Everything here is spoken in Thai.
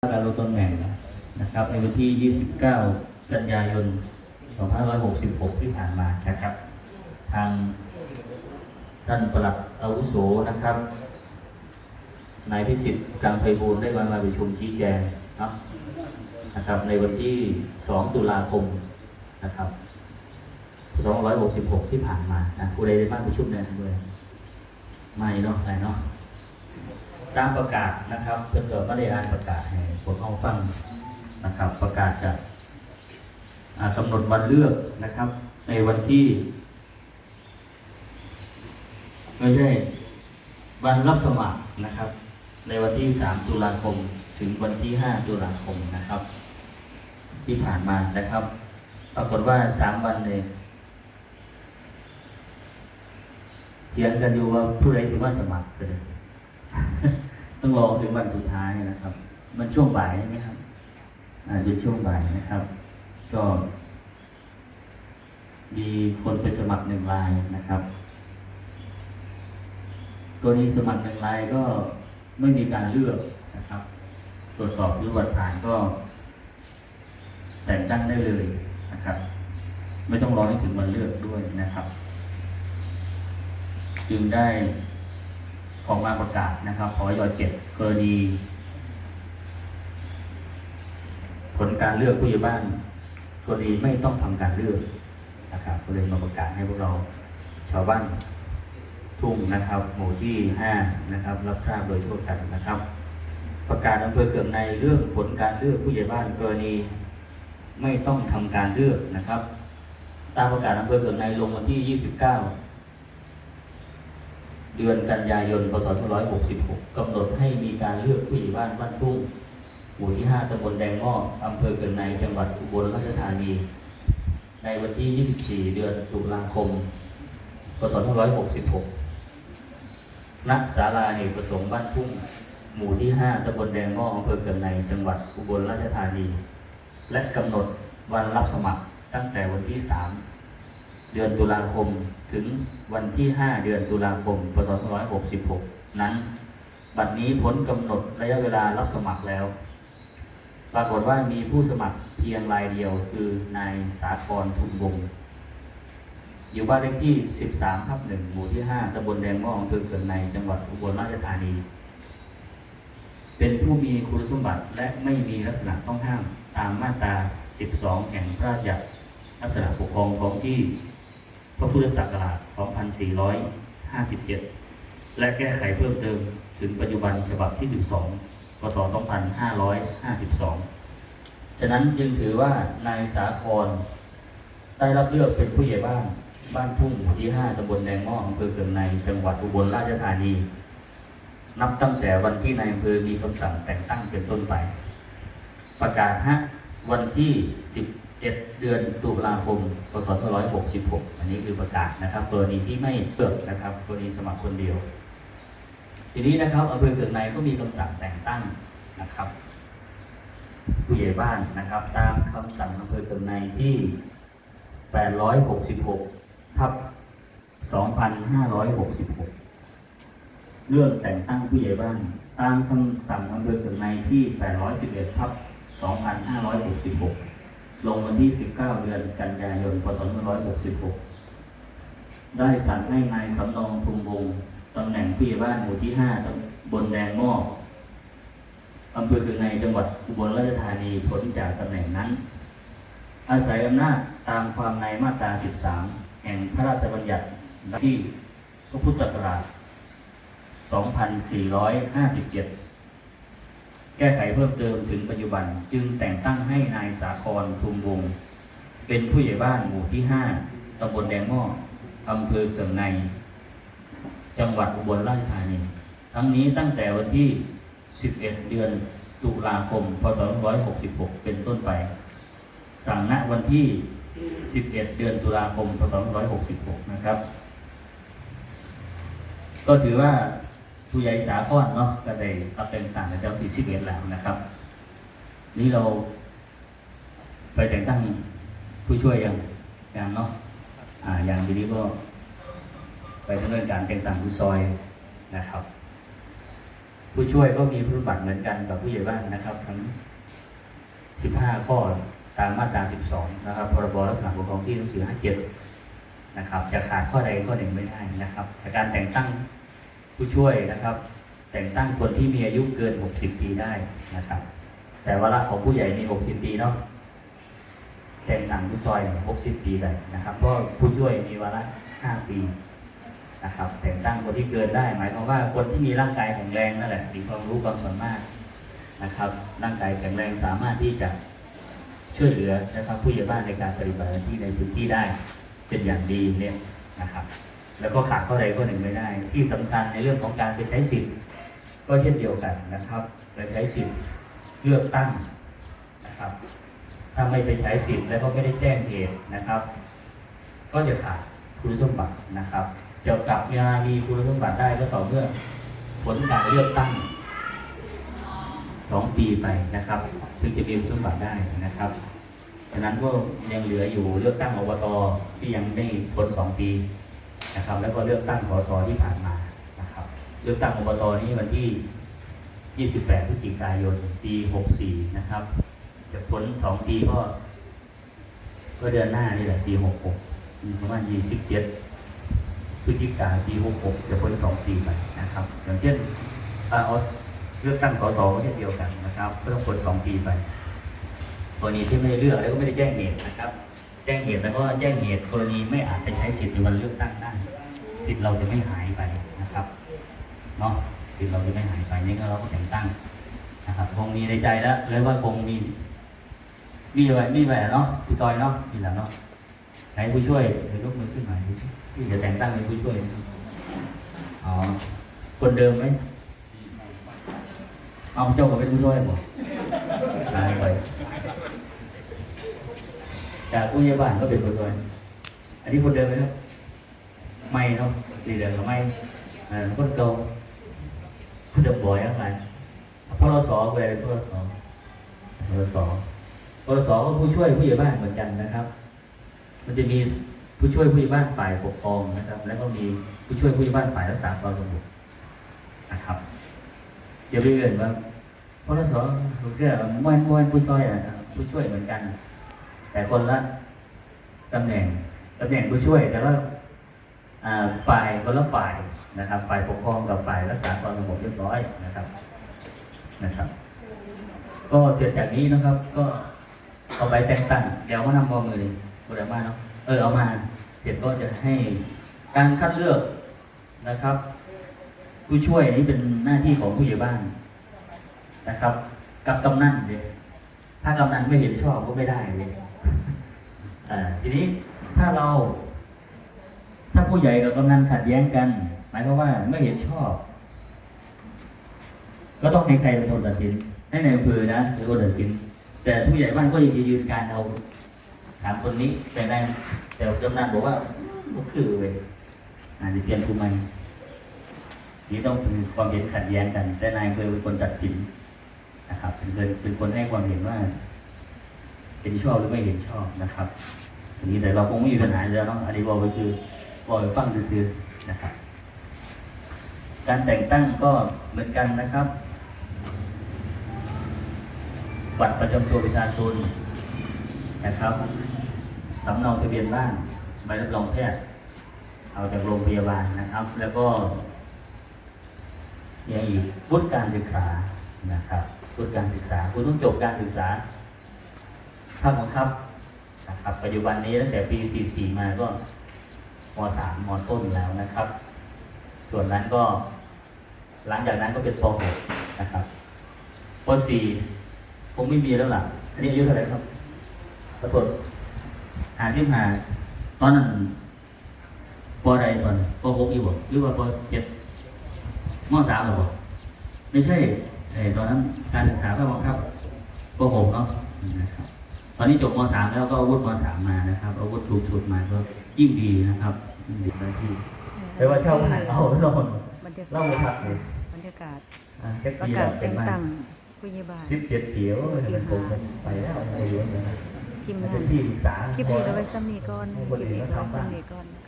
การลดตำแหน่งนะครับ ในวันที่ 29 กันยายน 2566 ที่ผ่านมานะครับ ทางท่านปลัดอาวุโสนะครับ นายพิสิทธิ์กังไพบูลได้มามาประชุมชี้แจงนะนะครับ ในวันที่ 2 ตุลาคมนะครับ2566 ที่ผ่านมานะผู้ใดได้มาประชุมในนั้นด้วยไม่เนาะอะไรเนาะ ตามประกาศนะครับเพื่อนก็ไม่ได้อ่านประกาศให้ผมเอาฟังนะครับ ประกาศจะอ่ากำหนดวันเลือกนะครับ ในวันที่ ไม่ใช่ วันรับสมัครนะครับ ในวันที่ 3 ตุลาคมถึงวันที่ 5 ตุลาคมนะครับ ที่ผ่านมานะครับ ปรากฏว่าสามวันเลยเถียงกันอยู่ว่าผู้ใดสิมาสมัครเลย ต้องรอถึงวันสุดท้ายนะครับ มันช่วงบ่ายใช่ไหมครับอ่าเป็นช่วงบ่ายนะครับ ก็ มีคนไปสมัครหนึ่งรายนะครับตัวนี้สมัครหนึ่งรายก็ไม่มีการเลือกนะครับ ตรวจสอบดูบัตรผ่านก็ แต่งตั้งได้เลยนะครับ ไม่ต้องรอให้ถึงวันเลือกด้วยนะครับ จึงได้ ออกมาประกาศนะครับพอยเจ็ดกรณีผลการเลือกผู้ใหญ่บ้านกรณีไม่ต้องทำการเลือกนะครับก็เลยมาประกาศให้พวกเราชาวบ้านทุ่งนะครับ หมู่ที่ห้านะครับ รับทราบโดยทั่วกันนะครับ ประกาศอำเภอเขื่องในเรื่องผลการเลือกผู้ใหญ่บ้านกรณีไม่ต้องทำการเลือกนะครับ ตามประกาศอำเภอเขื่องในลงวันที่ 29 เดือนกันยายน พศ 2566 กำหนดให้มีการเลือกผู้ใหญ่บ้านบ้านทุ่ง หมู่ที่ 5ตำบลแดงงอกอำเภอเกิดในจังหวัดอุบลราชธานี ในวันที่ 24 เดือนตุลาคม พศ 2566 ณ ศาลาเอกประสงค์บ้านทุ่ง หมู่ที่ 5ตำบลแดงงอกอำเภอเกิดในจังหวัดอุบลราชธานี และกำหนดวันรับสมัครตั้งแต่วันที่ 3 เดือนตุลาคมถึงวันที่ 5 เดือนตุลาคมพศ2566 นั้น บัดนี้พ้นกำหนดระยะเวลารับสมัครแล้ว ปรากฏว่ามีผู้สมัครเพียงรายเดียวคือนายสาครทุมวงศ์อยู่บ้านเลขที่ 13ทับ1หมู่ที่ 5ตำบลแดงม่ออำเภอเกิดในจังหวัดอุบลราชธานี เป็นผู้มีคุณสมบัติและไม่มีลักษณะต้องห้ามตามมาตรา 12 แห่งพระราชบัญญัติลักษณะปกครองท้องที่ พระพุทธศักราช 2457 และแก้ไขเพิ่มเติมถึงปัจจุบันฉบับที่ 12 พศ 2552 ฉะนั้นจึงถือว่านายสาคร ได้รับเลือกเป็นผู้ใหญ่บ้าน บ้านทุ่งหมู่ที่ 5ตำบลแดงม่ออำเภอเกิงใน จังหวัดอุบลราชธานี นับตั้งแต่วันที่นายอำเภอมีคำสั่งแต่งตั้งเป็นต้นไป ประกาศฮะวันที่ 10 11เดือนตุลาคม พศ 2566 อันนี้คือประกาศนะครับ กรณีที่ไม่เลือกนะครับ กรณีสมัครคนเดียว ทีนี้นะครับอำเภอเกิดในก็มีคำสั่งแต่งตั้งนะครับผู้ใหญ่บ้านนะครับ ตามคำสั่งอำเภอเกิดในที่ 866 ทับ 2566 เรื่องแต่งตั้งผู้ใหญ่บ้าน ตามคำสั่งอำเภอเกิดในที่ 811 ทับ 2566 ลงวันที่ 19 เดือนกันยายนพศ2566 ได้สั่งให้นายสำรองทุมวงตำแหน่งผู้ใหญ่บ้านหมู่ที่ 5ตำบลแดงม้ออำเภอเกิดในจังหวัดอุบลราชธานีพ้นจากตำแหน่งนั้น อาศัยอำนาจตามความในมาตรา 13 แห่งพระราชบัญญัติที่พระพุทธศักราช 2457 แก้ไขเพิ่มเติมถึงปัจจุบัน จึงแต่งตั้งให้นายสาครทุมวงศ์เป็นผู้ใหญ่บ้านหมู่ที่ 5ตำบลแดงหม้ออำเภอเขื่องใน จังหวัดอุบลราชธานี ทั้งนี้ตั้งแต่วันที่ 11 เดือนตุลาคม พศ 2566 เป็นต้นไป สั่งณวันที่ 11 เดือนตุลาคม พศ 2566 นะครับ ก็ถือว่า ผู้ใหญ่สาครเนาะก็ได้รับแต่งตั้งในเจ้าที่11แล้วนะครับ นี่เรา ไปแต่งตั้งผู้ช่วยยังยังเนาะอ่าอย่างทีนี้ก็ ไปดำเนินการแต่งตั้งผู้ซอยนะครับ ผู้ช่วยก็มีคุณบัติเหมือนกันกับผู้ใหญ่บ้านนะครับ ทั้ง15ข้อตามมาตรา12นะครับพรบลักษณะปกครองที่หนังสือ57นะครับ จะขาดข้อใดข้อหนึ่งไม่ได้นะครับแต่การแต่งตั้ง ผู้ช่วยนะครับ แต่งตั้งคนที่มีอายุเกิน 60 ปีได้นะครับ แต่วาระของผู้ใหญ่มี 60 ปีเนาะแต่งตั้งผู้ซอย 60 ปีได้นะครับเพราะผู้ช่วยมีวาระ5ปีนะครับ แต่งตั้งคนที่เกินได้ หมายความว่าคนที่มีร่างกายแข็งแรงนั่นแหละมีความรู้ความสามารถนะครับ ร่างกายแข็งแรงสามารถที่จะช่วยเหลือนะครับ ผู้ใหญ่บ้านในการปฏิบัติหน้าที่ในพื้นที่ได้เป็นอย่างดีเนี่ยนะครับ แล้วก็ขาดข้อใดข้อหนึ่งไม่ได้ ที่สำคัญในเรื่องของการไปใช้สิทธิ์ ก็เช่นเดียวกันนะครับไปใช้สิทธิ์เลือกตั้งนะครับ ถ้าไม่ไปใช้สิทธิ์แล้วก็ไม่ได้แจ้งเหตุนะครับ ก็จะขาดคุณสมบัตินะครับจะกลับมามีคุณสมบัติได้ก็ต่อเมื่อผลการเลือกตั้งสองปีไปนะครับถึงจะมีคุณสมบัติได้นะครับฉะนั้นก็ยังเหลืออยู่เลือกตั้งอบตที่ยังไม่พ้นสองปี นะครับ แล้วก็เลือกตั้งสสที่ผ่านมานะครับ เลือกตั้งอบตนี้วันที่ 28พฤศจิกายนปี 64 นะครับ จะพ้น2ปีก็ ก็เดือนหน้านี่แหละปี 66อืมประมาณ27พฤศจิกายนปี 66 จะพ้น2ปีไปนะครับ อย่างเช่นอาเอาเลือกตั้งสสก็เช่นเดียวกันนะครับ ก็ต้องพ้น2ปีไปกรณีที่ไม่ได้เลือกแล้วก็ไม่ได้แจ้งเหตุนะครับ จ้งเหตุแล้วก็แจ้งเหตุกรณีไม่อาจไปใช้สิทธิ์ในวันเลือกตั้งได้สิทธิ์เราจะไม่หายไปนะครับเนาะสิทธิ์เราจะไม่หายไปนี่ก็เราก็แต่งตั้งนะครับคงมีในใจแล้วเลยว่าคงมี มีไว้มีไว้เนาะผู้ซอยเนาะมีแล้วเนาะไหนผู้ช่วยเดี๋ยวยกมือขึ้นมาดูสิที่จะแต่งตั้งเป็นผู้ช่วยอ๋อคนเดิมไหมเอาเจ้าก็เป็นผู้ช่วยบ่ตายไป จากผู้ใหญ่บ้านก็เป็นผู้ช่วยอันนี้คนเดิมไหมครับ ไม่เนาะดีเดิมก็ไม่คนเก่าเขาจะบ่อยอะไรพลสไปพลสพลสพลสก็ผู้ช่วยผู้ใหญ่บ้านเหมือนกันนะครับ มันจะมีผู้ช่วยผู้ใหญ่บ้านฝ่ายปกครองนะครับ แล้วก็มีผู้ช่วยผู้ใหญ่บ้านฝ่ายรักษาความสงบนะครับอย่าไปเอื่นว่าพลสผมเชื่อมวนมวนผู้ช่วยนะครับผู้ช่วยเหมือนกัน แต่คนละตำแหน่งตำแหน่งผู้ช่วย แต่ว่าฝ่ายคนละฝ่ายนะครับ ฝ่ายปกครองกับฝ่ายรักษาความสงบเรียบร้อยนะครับนะครับ ก็เสร็จจากนี้นะครับ ก็เอาไปแต่งตั้งเดี๋ยวก็นำเอมือเลยโดมาเนาะเออเอามา เสร็จก็จะให้การคัดเลือกนะครับ ผู้ช่วยนี้เป็นหน้าที่ของผู้ใหญ่บ้านนะครับ กับกำนันเลยถ้ากำนันไม่เห็นชอบก็ไม่ได้เลย ทีนี้ถ้าเรา ถ้าผู้ใหญ่กับกำนันขัดแย้งกัน หมายความว่าไม่เห็นชอบ ก็ต้องให้ใครเป็นคนตัดสิน ให้ในายอำเภอนะเป็นคนตัดสิน แต่ผู้ใหญ่บ้านก็ยังจะยืนการเอาสามคนนี้แต่นายแต่กำนันบอกว่าก็คือเว้ยอาจจะเปลี่ยนผู้ใหมนี่ต้องเป็นความเห็นขัดแย้งกัน แต่นายอำเภอเป็นคนตัดสินนะครับเป็นคนเป็นคนให้ความเห็นว่า เห็นชอบหรือไม่เห็นชอบนะครับอันนี้แต่เราคงไม่มีปัญหาอยู่แล้วเนาะอันนี้บอกไปคือบอกไปฟังคือๆนะครับ การแต่งตั้งก็เหมือนกันนะครับ บัตรประจำตัวประชาชนนะครับสำเนาทะเบียนบ้านใบรับรองแพทย์เอาจากโรงพยาบาลนะครับ แล้วก็ยังอีกวุฒิการศึกษานะครับวุฒิการศึกษา คุณต้องจบการศึกษา ภาคบังคับนะครับ ปัจจุบันนี้ตั้งแต่ปี 44 มาก็ม .3 ม ต้นแล้วนะครับ ส่วนนั้นก็ หลังจากนั้นก็เป็นป .6 นะครับป .4 คงไม่มีแล้วล่ะ อันนี้อายุเท่าไหร่ครับขอโทษหาที่หาตอนนั้นปใดตอนป .6 อยู่บ่หรือว่าป .7 ม .3 หรอบ่ไม่ใช่ไอ้ตอนนั้นการศึกษาภาคบังคับป .6 เนาะนะครับ ตอนนี้จบม .3 แล้วก็อาวุธม .3 มานะครับอาวุธสูงสุดมาก็ยิ่งดีนะครับยิ่งดีได้ที่แต่ว่าเช่าผ่านเอาลงบรรยากาศเล่าพักเลยบรรยากาศอ่าแค่ประปีกาแล้ศวเป็แต่นงมาตั้งผู้ใหญ่บ้านสิบเจ็ดเขียวมันคงไปแล้วไปเยอะเลยนะทีมมันงาเป็นนที่ศึกษาคลิปนี้เราไว้ซ้ำนี้ก่อนให้คคนลิปอื่นนี้เขาเราไว้ทำบ้างซ้ำนี้ก่อนนะคะ